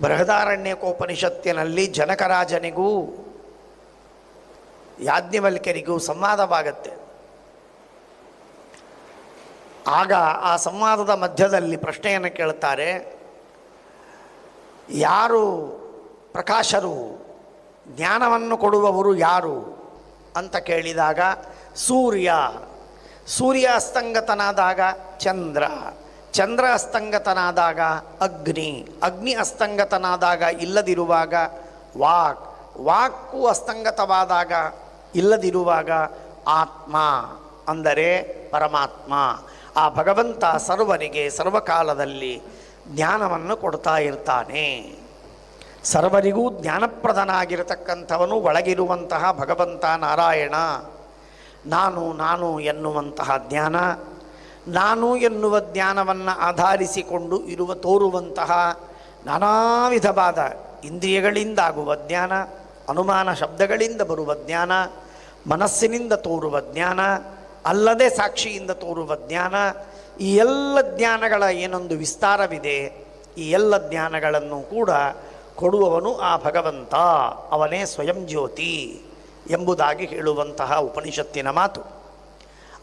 ಬೃಹದಾರಣ್ಯಕೋಪನಿಷತ್ತಿನಲ್ಲಿ ಜನಕರಾಜನಿಗೂ ಯಾಜ್ಞವಲ್ಕ್ಯರಿಗೂ ಸಂವಾದವಾಗತ್ತೆ. ಆಗ ಆ ಸಂವಾದದ ಮಧ್ಯದಲ್ಲಿ ಪ್ರಶ್ನೆಯನ್ನು ಕೇಳ್ತಾರೆ ಯಾರು ಪ್ರಕಾಶರು, ಜ್ಞಾನವನ್ನು ಕೊಡುವವರು ಯಾರು ಅಂತ ಕೇಳಿದಾಗ ಸೂರ್ಯ ಸೂರ್ಯ ಅಸ್ತಂಗತನಾದಾಗ ಚಂದ್ರ. ಚಂದ್ರ ಅಸ್ತಂಗತನಾದಾಗ ಅಗ್ನಿ ಅಗ್ನಿ ಅಸ್ತಂಗತನಾದಾಗ ಇಲ್ಲದಿರುವಾಗ ವಾಕ್ ವಾಕು ಅಸ್ತಂಗತವಾದಾಗ ಇಲ್ಲದಿರುವಾಗ ಆತ್ಮ ಅಂದರೆ ಪರಮಾತ್ಮ. ಆ ಭಗವಂತ ಸರ್ವರಿಗೆ ಸರ್ವಕಾಲದಲ್ಲಿ ಜ್ಞಾನವನ್ನು ಕೊಡ್ತಾ ಇರ್ತಾನೆ. ಸರ್ವರಿಗೂ ಜ್ಞಾನಪ್ರದನಾಗಿರತಕ್ಕಂಥವನು ಒಳಗಿರುವಂತಹ ಭಗವಂತ ನಾರಾಯಣ. ನಾನು ನಾನು ಎನ್ನುವಂತಹ ಜ್ಞಾನ ನಾನು ಎನ್ನುವ ಜ್ಞಾನವನ್ನು ಆಧರಿಸಿಕೊಂಡು ಇರುವ ತೋರುವಂತಹ ನಾನಾ ವಿಧವಾದ ಇಂದ್ರಿಯಗಳಿಂದಾಗುವ ಜ್ಞಾನ, ಅನುಮಾನ ಶಬ್ದಗಳಿಂದ ಬರುವ ಜ್ಞಾನ, ಮನಸ್ಸಿನಿಂದ ತೋರುವ ಜ್ಞಾನ, ಅಲ್ಲದೆ ಸಾಕ್ಷಿಯಿಂದ ತೋರುವ ಜ್ಞಾನ, ಈ ಎಲ್ಲ ಜ್ಞಾನಗಳ ಏನೊಂದು ವಿಸ್ತಾರವಿದೆ, ಈ ಎಲ್ಲ ಜ್ಞಾನಗಳನ್ನು ಕೂಡ ಕೊಡುವವನು ಆ ಭಗವಂತ, ಅವನೇ ಸ್ವಯಂ ಜ್ಯೋತಿ ಎಂಬುದಾಗಿ ಹೇಳುವಂತಹ ಉಪನಿಷತ್ತಿನ ಮಾತು.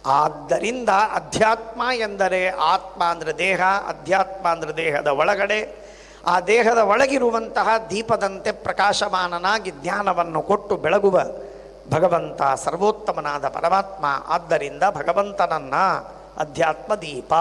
ಆದ್ದರಿಂದ ಅಧ್ಯಾತ್ಮ ಎಂದರೆ ಆತ್ಮ ಅಂದರೆ ದೇಹ, ಅಧ್ಯಾತ್ಮ ಅಂದರೆ ದೇಹದ ಒಳಗಡೆ. ಆ ದೇಹದ ಒಳಗಿರುವಂತಹ ದೀಪದಂತೆ ಪ್ರಕಾಶಮಾನನಾಗಿ ಜ್ಞಾನವನ್ನು ಕೊಟ್ಟು ಬೆಳಗುವ ಭಗವಂತ ಸರ್ವೋತ್ತಮನಾದ ಪರಮಾತ್ಮ. ಆದ್ದರಿಂದ ಭಗವಂತನನ್ನ ಅಧ್ಯಾತ್ಮ ದೀಪ.